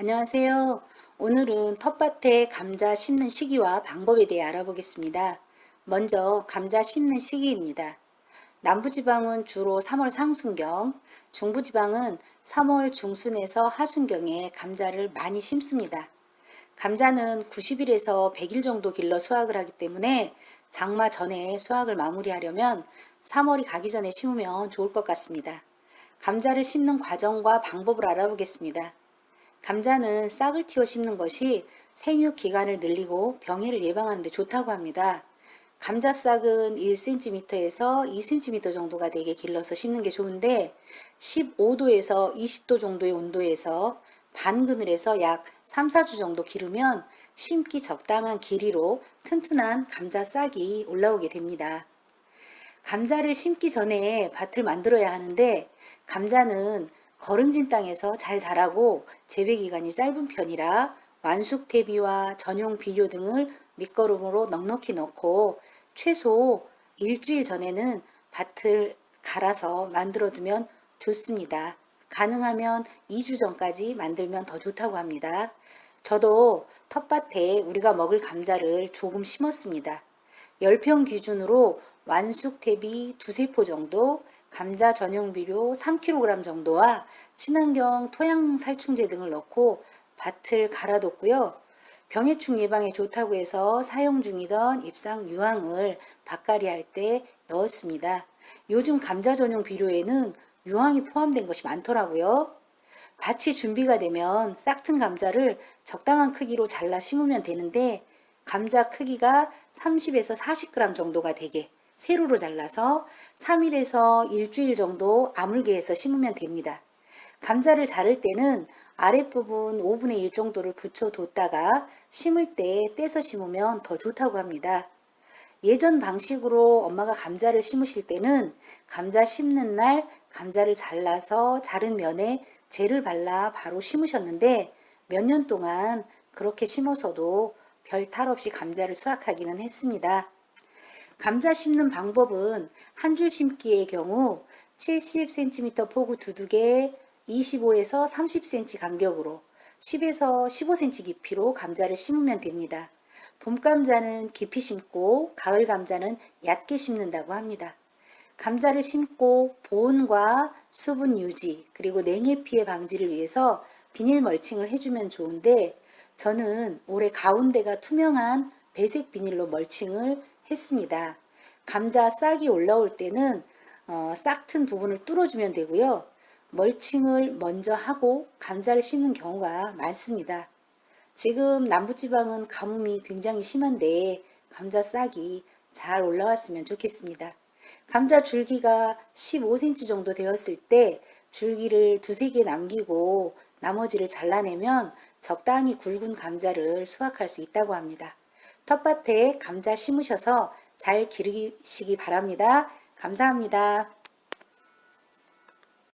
안녕하세요. 오늘은 텃밭에 감자 심는 시기와 방법에 대해 알아보겠습니다. 먼저 감자 심는 시기입니다. 남부지방은 주로 3월 상순경, 중부지방은 3월 중순에서 하순경에 감자를 많이 심습니다. 감자는 90일에서 100일 정도 길러 수확을 하기 때문에 장마 전에 수확을 마무리하려면 3월이 가기 전에 심으면 좋을 것 같습니다. 감자를 심는 과정과 방법을 알아보겠습니다. 감자는 싹을 틔워 심는 것이 생육 기간을 늘리고 병해를 예방하는 데 좋다고 합니다. 감자 싹은 1cm에서 2cm 정도가 되게 길러서 심는 게 좋은데 15도에서 20도 정도의 온도에서 반 그늘에서 약 3, 4주 정도 기르면 심기 적당한 길이로 튼튼한 감자 싹이 올라오게 됩니다. 감자를 심기 전에 밭을 만들어야 하는데 감자는 거름진 땅에서 잘 자라고 재배 기간이 짧은 편이라 완숙 대비와 전용 비료 등을 밑거름으로 넉넉히 넣고 최소 일주일 전에는 밭을 갈아서 만들어 두면 좋습니다. 가능하면 2주 전까지 만들면 더 좋다고 합니다. 저도 텃밭에 우리가 먹을 감자를 조금 심었습니다. 10평 기준으로 완숙 대비 두세 포 정도, 감자 전용 비료 3kg 정도와 친환경 토양 살충제 등을 넣고 밭을 갈아뒀고요. 병해충 예방에 좋다고 해서 사용 중이던 입상 유황을 밭갈이 할 때 넣었습니다. 요즘 감자 전용 비료에는 유황이 포함된 것이 많더라고요. 밭이 준비가 되면 싹튼 감자를 적당한 크기로 잘라 심으면 되는데 감자 크기가 30에서 40g 정도가 되게 세로로 잘라서 3일에서 일주일 정도 아물게 해서 심으면 됩니다. 감자를 자를 때는 아랫부분 5분의 1 정도를 붙여뒀다가 심을 때 떼서 심으면 더 좋다고 합니다. 예전 방식으로 엄마가 감자를 심으실 때는 감자 심는 날 감자를 잘라서 자른 면에 재를 발라 바로 심으셨는데 몇 년 동안 그렇게 심어서도 별 탈 없이 감자를 수확하기는 했습니다. 감자 심는 방법은 한 줄 심기의 경우 70cm 폭우 두둑에 25에서 30cm 간격으로 10에서 15cm 깊이로 감자를 심으면 됩니다. 봄 감자는 깊이 심고 가을 감자는 얕게 심는다고 합니다. 감자를 심고 보온과 수분 유지 그리고 냉해 피해 방지를 위해서 비닐 멀칭을 해주면 좋은데 저는 올해 가운데가 투명한 배색 비닐로 멀칭을 했습니다. 감자 싹이 올라올 때는 어, 싹튼 부분을 뚫어주면 되고요. 멀칭을 먼저 하고 감자를 심는 경우가 많습니다. 지금 남부지방은 가뭄이 굉장히 심한데 감자 싹이 잘 올라왔으면 좋겠습니다. 감자 줄기가 15cm 정도 되었을 때 줄기를 두세 개 남기고 나머지를 잘라내면 적당히 굵은 감자를 수확할 수 있다고 합니다. 텃밭에 감자 심으셔서 잘 기르시기 바랍니다. 감사합니다.